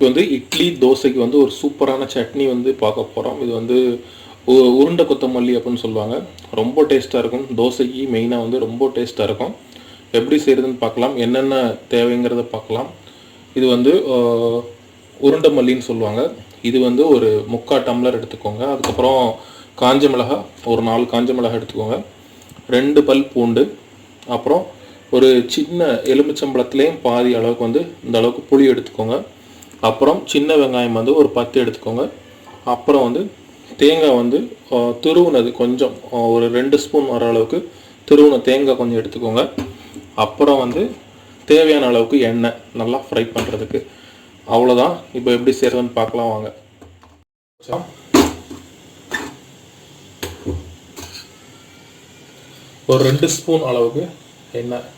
இது வந்து இட்லி தோசைக்கு வந்து ஒரு சூப்பரான சட்னி வந்து பார்க்க போகிறோம் இது வந்து உருண்டை கொத்தமல்லி அப்படின்னு சொல்லுவாங்க. ரொம்ப டேஸ்ட்டாக இருக்கும். தோசைக்கு மெயினாக வந்து ரொம்ப டேஸ்ட்டாக இருக்கும். எப்படி செய்கிறதுன்னு பார்க்கலாம். என்னென்ன தேவைங்கிறத பார்க்கலாம். இது வந்து உருண்டை மல்லின்னு சொல்லுவாங்க. இது வந்து ஒரு முக்கால் டம்ளர் எடுத்துக்கோங்க. அதுக்கப்புறம் காஞ்ச மிளகா ஒரு நாலு காஞ்ச மிளகா எடுத்துக்கோங்க. ரெண்டு பல் பூண்டு. அப்புறம் ஒரு சின்ன எலுமிச்சம்பழத்துலேயும் பாதி அளவுக்கு வந்து இந்த அளவுக்கு புளி எடுத்துக்கோங்க. அப்புறம் சின்ன வெங்காயம் வந்து ஒரு பத்து எடுத்துக்கோங்க. அப்புறம் வந்து தேங்காய் வந்து துருவுனது கொஞ்சம் ஒரு ரெண்டு ஸ்பூன் வர அளவுக்கு துருவுன தேங்காய் கொஞ்சம் எடுத்துக்கோங்க. அப்புறம் வந்து தேவையான அளவுக்கு எண்ணெய் நல்லா ஃப்ரை பண்ணுறதுக்கு அவ்வளோதான் இப்போ எப்படி செய்கிறதுன்னு பார்க்கலாம் வாங்க. ஒரு ரெண்டு ஸ்பூன் அளவுக்கு எண்ணெய்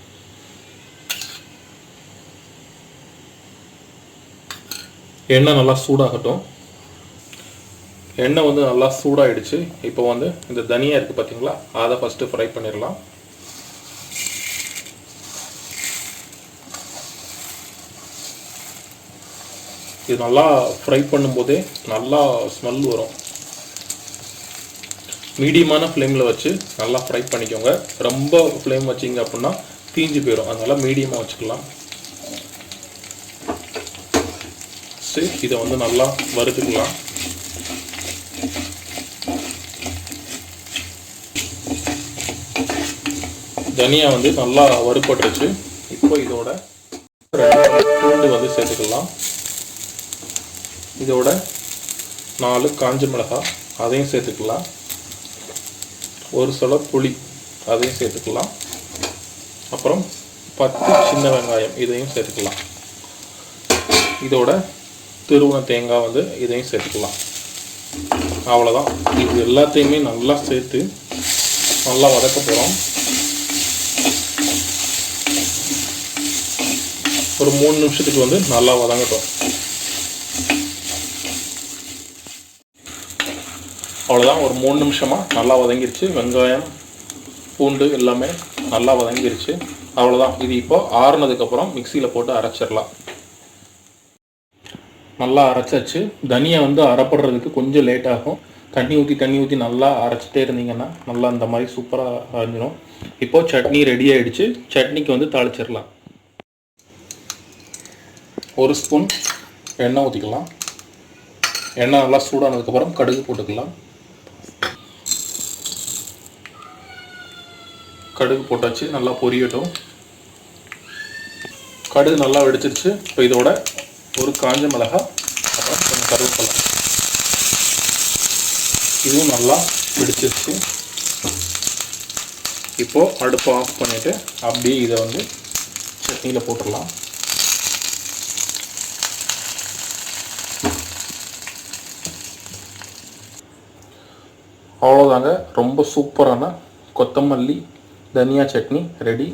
எண்ணெய் நல்லா சூடாகட்டும். எண்ணெய் வந்து நல்லா சூடாயிடுச்சு. இப்போ வந்து இந்த தனியா இருக்குது பார்த்தீங்களா அதை ஃபஸ்ட்டு ஃப்ரை பண்ணிடலாம். இது நல்லா ஃப்ரை பண்ணும்போதே நல்லா ஸ்மெல் வரும். மீடியமான ஃப்ளேமில் வச்சு நல்லா ஃப்ரை பண்ணிக்கோங்க. ரொம்ப ஃப்ளேம் வச்சிங்க அப்படின்னா தீஞ்சு போயிடும். அதனால் மீடியமாக வச்சுக்கலாம். வச்சு இதை வந்து நல்லா வறுத்துக்கலாம். தனியா வந்து நல்லா வறுபட்டுருச்சு. இப்போ இதோட பூண்டு வந்து சேர்த்துக்கலாம். இதோட நாலு காஞ்ச மிளகாய் அதையும் சேர்த்துக்கலாம். ஒரு சொல புளி அதையும் சேர்த்துக்கலாம். அப்புறம் பத்து சின்ன வெங்காயம் இதையும் சேர்த்துக்கலாம். இதோட திருவண தேங்காய் வந்து இதையும் சேர்த்துக்கலாம். அவ்வளோதான் இது எல்லாத்தையுமே நல்லா சேர்த்து நல்லா வதக்க போகிறோம் ஒரு மூணு நிமிஷத்துக்கு வந்து நல்லா வதங்கட்டும். அவ்வளோதான் ஒரு மூணு நிமிஷமாக நல்லா வதங்கிருச்சு. வெங்காயம் பூண்டு எல்லாமே நல்லா வதங்கிருச்சு. அவ்வளோதான் இது இப்போ ஆறுனதுக்கப்புறம் மிக்சியில் போட்டு அரைச்சிடலாம். நல்லா அரைச்சாச்சு. தனியை வந்து அரைப்படுறதுக்கு கொஞ்சம் லேட் ஆகும். தண்ணி ஊற்றி தண்ணி ஊற்றி நல்லா அரைச்சிட்டே இருந்தீங்கன்னா நல்லா இந்த மாதிரி சூப்பராக அரைஞ்சிடும் இப்போது சட்னி ரெடி ஆகிடுச்சு சட்னிக்கு வந்து தாளிச்சிடலாம். ஒரு ஸ்பூன் எண்ணெய் ஊற்றிக்கலாம் எண்ணெய் நல்லா சூடானதுக்கப்புறம் கடுகு போட்டுக்கலாம். கடுகு போட்டாச்சு நல்லா பொரியட்டும். கடுகு நல்லா வெடிச்சிருச்சு. இப்போ இதோட ஒரு காஞ்ச மிளகாய் கருவேப்பிலை. இதுவும் நல்லா பிடிச்சிருச்சு இப்போ அடுப்பை ஆஃப் பண்ணிட்டு அப்படியே இதை வந்து சட்னியில் போட்டுடலாம். அவ்வளோதாங்க ரொம்ப சூப்பரான கொத்தமல்லி தனியா சட்னி ரெடி.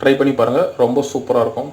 ட்ரை பண்ணி பாருங்கள் ரொம்ப சூப்பராக இருக்கும்.